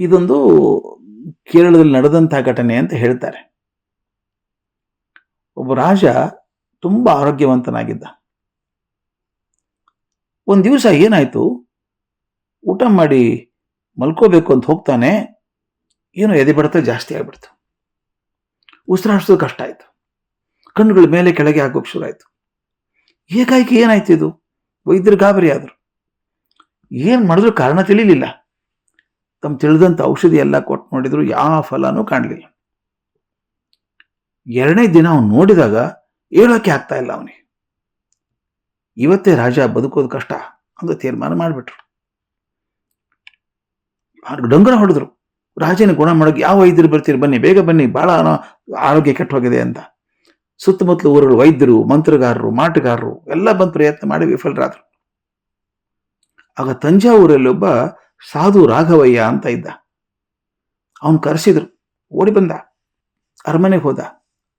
ಇದೊಂದು ಕೇರಳದಲ್ಲಿ ನಡೆದಂತಹ ಘಟನೆ ಅಂತ ಹೇಳ್ತಾರೆ. ಒಬ್ಬ ರಾಜ ತುಂಬಾ ಆರೋಗ್ಯವಂತನಾಗಿದ್ದ. ಒಂದು ದಿವಸ ಏನಾಯ್ತು? ಊಟ ಮಾಡಿ ಮಲ್ಕೋಬೇಕು ಅಂತ ಹೋಗ್ತಾನೆ, ಏನೋ ಎದೆ ಬಡತ ಜಾಸ್ತಿ ಆಗ್ಬಿಡ್ತು. ಉಸಿರಾಡಿಸೋದು ಕಷ್ಟ ಆಯ್ತು. ಕಣ್ಣುಗಳ ಮೇಲೆ ಕೆಳಗೆ ಆಗೋಕ್ ಶುರು ಆಯ್ತು. ಏಕಾಏಕಿ ಏನಾಯ್ತು ಇದು? ವೈದ್ಯರು ಗಾಬರಿ ಆದ್ರು. ಏನ್ ಮಾಡಿದ್ರು ಕಾರಣ ತಿಳಿಲಿಲ್ಲ. ತಮ್ಮ ತಿಳಿದಂಥ ಔಷಧಿ ಎಲ್ಲ ಕೊಟ್ಟು ನೋಡಿದ್ರು ಯಾವ ಫಲನೂ ಕಾಣಲಿಲ್ಲ. ಎರಡನೇ ದಿನ ಅವನು ನೋಡಿದಾಗ ಹೇಳೋಕೆ ಆಗ್ತಾ ಇಲ್ಲ ಅವನಿಗೆ. ಇವತ್ತೇ ರಾಜ ಬದುಕೋದು ಕಷ್ಟ ಅಂತ ತೀರ್ಮಾನ ಮಾಡಿಬಿಟ್ರು. ಡಂಗರ ಹೊಡೆದ್ರು. ರಾಜನ ಗುಣ ಮಾಡೋಕೆ ಯಾವ ವೈದ್ಯರು ಬರ್ತೀರಿ ಬನ್ನಿ, ಬೇಗ ಬನ್ನಿ, ಭಾಳ ಆರೋಗ್ಯ ಕೆಟ್ಟ ಹೋಗಿದೆ ಅಂತ. ಸುತ್ತಮುತ್ತಲು ಊರುಗಳು ವೈದ್ಯರು, ಮಂತ್ರಗಾರರು, ಮಾಟಗಾರರು ಎಲ್ಲ ಬಂದು ಪ್ರಯತ್ನ ಮಾಡಿ ವಿಫಲರಾದರು. ಆಗ ತಂಜಾವೂರಲ್ಲಿ ಒಬ್ಬ ಸಾಧು ರಾಘವಯ್ಯ ಅಂತ ಇದ್ದ. ಅವನು ಕರೆಸಿದ್ರು. ಓಡಿ ಬಂದ. ಅರಮನೆಗೆ ಹೋದ.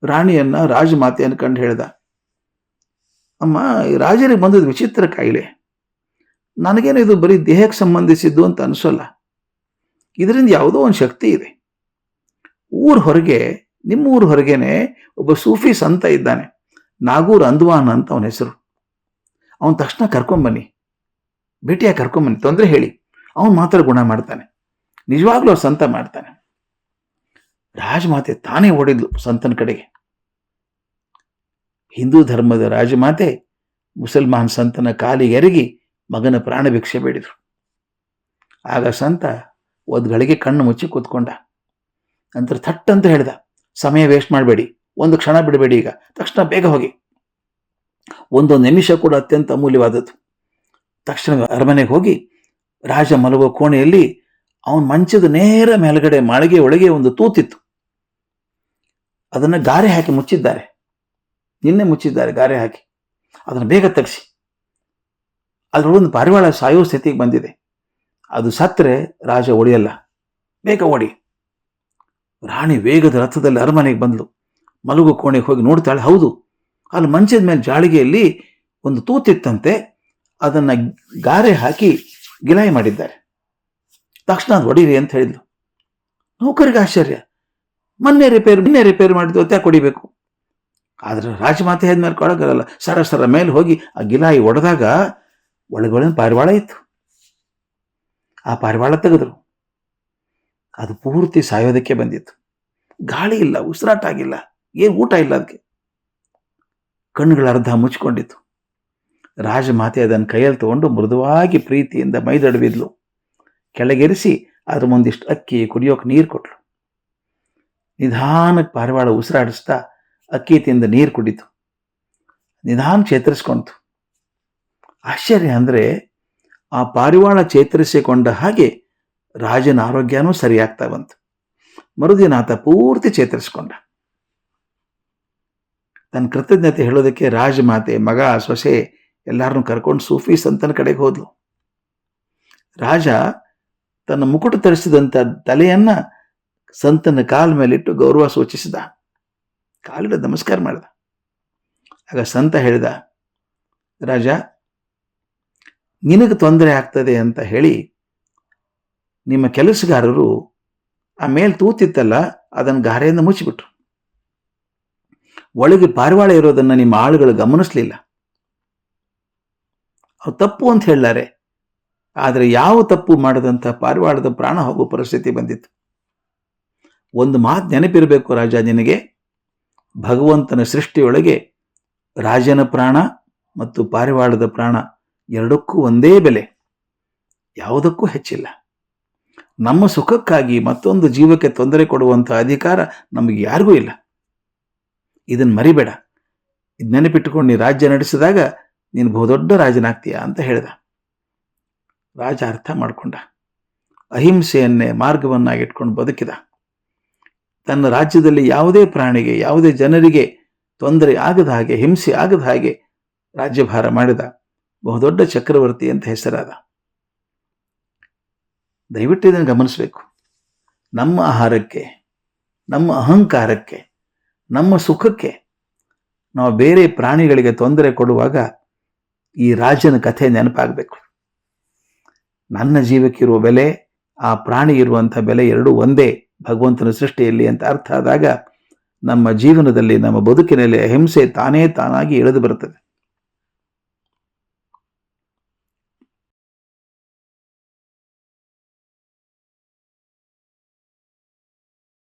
ರಾಣಿಯನ್ನ ರಾಜಮಾತೆಯನ್ನು ಕಂಡು ಹೇಳ್ದ. ಅಮ್ಮ ರಾಜರಿಗೆ ಬಂದದ್ದು ವಿಚಿತ್ರ ಕಾಯಿಲೆ. ನನಗೇನು ಇದು ಬರೀ ದೇಹಕ್ಕೆ ಸಂಬಂಧಿಸಿದ್ದು ಅಂತ ಅನಿಸೋಲ್ಲ. ಇದರಿಂದ ಯಾವುದೋ ಒಂದು ಶಕ್ತಿ ಇದೆ. ಊರ ಹೊರಗೆ, ನಿಮ್ಮ ಊರ ಹೊರಗೇನೆ ಒಬ್ಬ ಸೂಫಿ ಸಂತ ಇದ್ದಾನೆ. ನಾಗೂರ್ ಅಂದ್ವಾನ್ ಅಂತ ಅವನ ಹೆಸರು. ಅವನ ತಕ್ಷಣ ಕರ್ಕೊಂಬನ್ನಿ ಭೇಟಿಯಾಗಿ ಕರ್ಕೊಂಬನ್ನಿ ತೊಂದರೆ ಹೇಳಿ. ಅವನು ಮಾತ್ರ ಗುಣ ಮಾಡ್ತಾನೆ. ನಿಜವಾಗ್ಲೂ ಸಂತ ಮಾಡ್ತಾನೆ. ರಾಜಮಾತೆ ತಾನೇ ಓಡಿದ್ಲು ಸಂತನ ಕಡೆಗೆ. ಹಿಂದೂ ಧರ್ಮದ ರಾಜಮಾತೆ ಮುಸಲ್ಮಾನ್ ಸಂತನ ಕಾಲಿಗೆ ಎರಗಿ ಮಗನ ಪ್ರಾಣ ಭಿಕ್ಷೆ ಬೇಡಿದ್ರು. ಆಗ ಸಂತ ಒಂದು ಗಳಿಗೆ ಕಣ್ಣು ಮುಚ್ಚಿ ಕೂತ್ಕೊಂಡ. ನಂತರ ಥಟ್ ಅಂತ ಹೇಳ್ದ, ಸಮಯ ವೇಸ್ಟ್ ಮಾಡಬೇಡಿ, ಒಂದು ಕ್ಷಣ ಬಿಡಬೇಡಿ ಈಗ, ತಕ್ಷಣ ಬೇಗ ಹೋಗಿ. ಒಂದೊಂದು ನಿಮಿಷ ಕೂಡ ಅತ್ಯಂತ ಅಮೂಲ್ಯವಾದದ್ದು. ತಕ್ಷಣ ಅರಮನೆಗೆ ಹೋಗಿ ರಾಜ ಮಲಗುವ ಕೋಣೆಯಲ್ಲಿ ಅವನ ಮಂಚದ ನೇರ ಮೇಲ್ಗಡೆ ಮಾಳಿಗೆ ಒಳಗೆ ಒಂದು ತೂತಿತ್ತು. ಅದನ್ನು ಗಾರೆ ಹಾಕಿ ಮುಚ್ಚಿದ್ದಾರೆ. ನಿನ್ನೆ ಮುಚ್ಚಿದ್ದಾರೆ ಗಾರೆ ಹಾಕಿ. ಅದನ್ನು ಬೇಗ ತಗ್ಸಿ. ಅದರೊಳಗೊಂದು ಪಾರಿವಾಳ ಸಾಯೋ ಸ್ಥಿತಿಗೆ ಬಂದಿದೆ. ಅದು ಸತ್ತರೆ ರಾಜ ಒಡೆಯಲ್ಲ ಬೇಗ ಓಡಿ. ರಾಣಿ ವೇಗದ ರಥದಲ್ಲಿ ಅರಮನೆಗೆ ಬಂದಳು ಮಲಗು ಕೋಣೆಗೆ ಹೋಗಿ ನೋಡ್ತಾಳೆ, ಹೌದು, ಅಲ್ಲಿ ಮಂಚದ ಮೇಲೆ ಜಾಳಿಗೆಯಲ್ಲಿ ಒಂದು ತೂತಿತ್ತಂತೆ. ಅದನ್ನು ಗಾರೆ ಹಾಕಿ ಗಿಲಾಯಿ ಮಾಡಿದ್ದಾರೆ. ತಕ್ಷಣ ಅದು ಹೊಡೀರಿ ಅಂತ ಹೇಳಿದ್ಲು. ನೌಕರಿಗೆ ಆಶ್ಚರ್ಯ. ಮೊನ್ನೆ ರಿಪೇರ್ ಮೊನ್ನೆ ರಿಪೇರ್ ಮಾಡಿದ್ದು ಅಂತ ಕೊಡಿಬೇಕು. ಆದ್ರೆ ರಾಜಮಾತೆ ಆದ್ಮೇಲೆ ಕೊಡೋಕ್ಕಾಗಲ್ಲ ಸರ ಸರ ಮೇಲೆ ಹೋಗಿ ಆ ಗಿಲಾಯಿ ಒಡೆದಾಗ ಒಳಗೊಳ ಪಾರಿವಾಳ ಇತ್ತು. ಆ ಪಾರಿವಾಳ ತೆಗೆದ್ರು. ಅದು ಪೂರ್ತಿ ಸಾಯೋದಕ್ಕೆ ಬಂದಿತ್ತು. ಗಾಳಿ ಇಲ್ಲ, ಉಸಿರಾಟ ಆಗಿಲ್ಲ, ಏನು ಊಟ ಇಲ್ಲ ಅದಕ್ಕೆ. ಕಣ್ಣುಗಳ ಅರ್ಧ ಮುಚ್ಕೊಂಡಿತ್ತು. ರಾಜಮಾತೆ ಅದನ್ನು ಕೈಯಲ್ಲಿ ತಗೊಂಡು ಮೃದುವಾಗಿ ಪ್ರೀತಿಯಿಂದ ಮೈದಡವಿದ್ಲು. ಕೆಳಗೆರಿಸಿ ಅದ್ರ ಮುಂದಿಷ್ಟು ಅಕ್ಕಿ ಕುಡಿಯೋಕೆ ನೀರು ಕೊಟ್ಲು. ನಿಧಾನಕ್ಕೆ ಪಾರಿವಾಳ ಉಸಿರಾಡಿಸ್ತಾ ಅಕ್ಕಿ ತಿಂದ ನೀರು ಕುಡಿತು. ನಿಧಾನ ಚೇತರಿಸ್ಕೊಂತು ಆಶ್ಚರ್ಯ ಅಂದರೆ ಆ ಪಾರಿವಾಳ ಚೇತರಿಸಿಕೊಂಡ ಹಾಗೆ ರಾಜನ ಆರೋಗ್ಯನೂ ಸರಿಯಾಗ್ತಾ ಬಂತು. ಮರುದಿನ ಆತ ಪೂರ್ತಿ ಚೇತರಿಸ್ಕೊಂಡ. ತನ್ನ ಕೃತಜ್ಞತೆ ಹೇಳೋದಕ್ಕೆ ರಾಜಮಾತೆ, ಮಗ, ಸೊಸೆ ಎಲ್ಲಾರನ್ನೂ ಕರ್ಕೊಂಡು ಸೂಫಿ ಸಂತನ ಕಡೆಗೆ ಹೋದ್ಲು. ರಾಜ ತನ್ನ ಮುಕುಟ ತರಿಸಿದಂಥ ತಲೆಯನ್ನ ಸಂತನ ಕಾಲ ಮೇಲಿಟ್ಟು ಗೌರವ ಸೂಚಿಸಿದ. ಕಾಲಿಡ ನಮಸ್ಕಾರ ಮಾಡಿದ. ಆಗ ಸಂತ ಹೇಳಿದ, ರಾಜ, ನಿನಗೆ ತೊಂದರೆ ಆಗ್ತದೆ ಅಂತ ಹೇಳಿ ನಿಮ್ಮ ಕೆಲಸಗಾರರು ಆ ಮೇಲ್ ತೂತಿತ್ತಲ್ಲ ಅದನ್ನು ಗಾರೆಯಿಂದ ಮುಚ್ಚಿಬಿಟ್ರು. ಒಳಗೆ ಪಾರಿವಾಳ ಇರೋದನ್ನ ನಿಮ್ಮ ಆಳುಗಳು ಗಮನಿಸ್ಲಿಲ್ಲ. ಅವ್ರು ತಪ್ಪು ಅಂತ ಹೇಳಲಾರೆ. ಆದರೆ ಯಾವ ತಪ್ಪು ಮಾಡದಂಥ ಪಾರಿವಾಳದ ಪ್ರಾಣ ಹೋಗೋ ಪರಿಸ್ಥಿತಿ ಬಂದಿತ್ತು. ಒಂದು ಮಾತು ನೆನಪಿರಬೇಕು ರಾಜ ನಿನಗೆ. ಭಗವಂತನ ಸೃಷ್ಟಿಯೊಳಗೆ ರಾಜನ ಪ್ರಾಣ ಮತ್ತು ಪಾರಿವಾಳದ ಪ್ರಾಣ ಎರಡಕ್ಕೂ ಒಂದೇ ಬೆಲೆ. ಯಾವುದಕ್ಕೂ ಹೆಚ್ಚಿಲ್ಲ. ನಮ್ಮ ಸುಖಕ್ಕಾಗಿ ಮತ್ತೊಂದು ಜೀವಕ್ಕೆ ತೊಂದರೆ ಕೊಡುವಂಥ ಅಧಿಕಾರ ನಮಗೆ ಯಾರಿಗೂ ಇಲ್ಲ. ಇದನ್ನು ಮರಿಬೇಡ. ಇದು ನೆನಪಿಟ್ಟುಕೊಂಡು ನೀ ರಾಜ್ಯ ನಡೆಸಿದಾಗ ನೀನು ಬಹುದೊಡ್ಡ ರಾಜನಾಗ್ತೀಯ ಅಂತ ಹೇಳಿದ. ರಾಜ ಅರ್ಥ ಮಾಡಿಕೊಂಡ. ಅಹಿಂಸೆಯನ್ನೇ ಮಾರ್ಗವನ್ನಾಗಿಟ್ಕೊಂಡು ಬದುಕಿದ. ತನ್ನ ರಾಜ್ಯದಲ್ಲಿ ಯಾವುದೇ ಪ್ರಾಣಿಗೆ, ಯಾವುದೇ ಜನರಿಗೆ ತೊಂದರೆ ಆಗದ ಹಾಗೆ, ಹಿಂಸೆ ಆಗದ ಹಾಗೆ ರಾಜ್ಯಭಾರ ಮಾಡಿದ ಬಹುದೊಡ್ಡ ಚಕ್ರವರ್ತಿ ಅಂತ ಹೆಸರಾದ. ದಯವಿಟ್ಟು ಇದನ್ನು ಗಮನಿಸಬೇಕು. ನಮ್ಮ ಆಹಾರಕ್ಕೆ, ನಮ್ಮ ಅಹಂಕಾರಕ್ಕೆ, ನಮ್ಮ ಸುಖಕ್ಕೆ ನಾವು ಬೇರೆ ಪ್ರಾಣಿಗಳಿಗೆ ತೊಂದರೆ ಕೊಡುವಾಗ ಈ ರಾಜನ ಕಥೆ ನೆನಪಾಗಬೇಕು. ನನ್ನ ಜೀವಕ್ಕಿರುವ ಬೆಲೆ, ಆ ಪ್ರಾಣಿ ಇರುವಂಥ ಬೆಲೆ ಎರಡೂ ಒಂದೇ ಭಗವಂತನ ಸೃಷ್ಟಿಯಲ್ಲಿ ಅಂತ ಅರ್ಥ ಆದಾಗ ನಮ್ಮ ಜೀವನದಲ್ಲಿ ನಮ್ಮ ಬದುಕಿನಲ್ಲಿ ಅಹಿಂಸೆ ತಾನೇ ತಾನಾಗಿ ಇಳಿದು ಬರುತ್ತದೆ.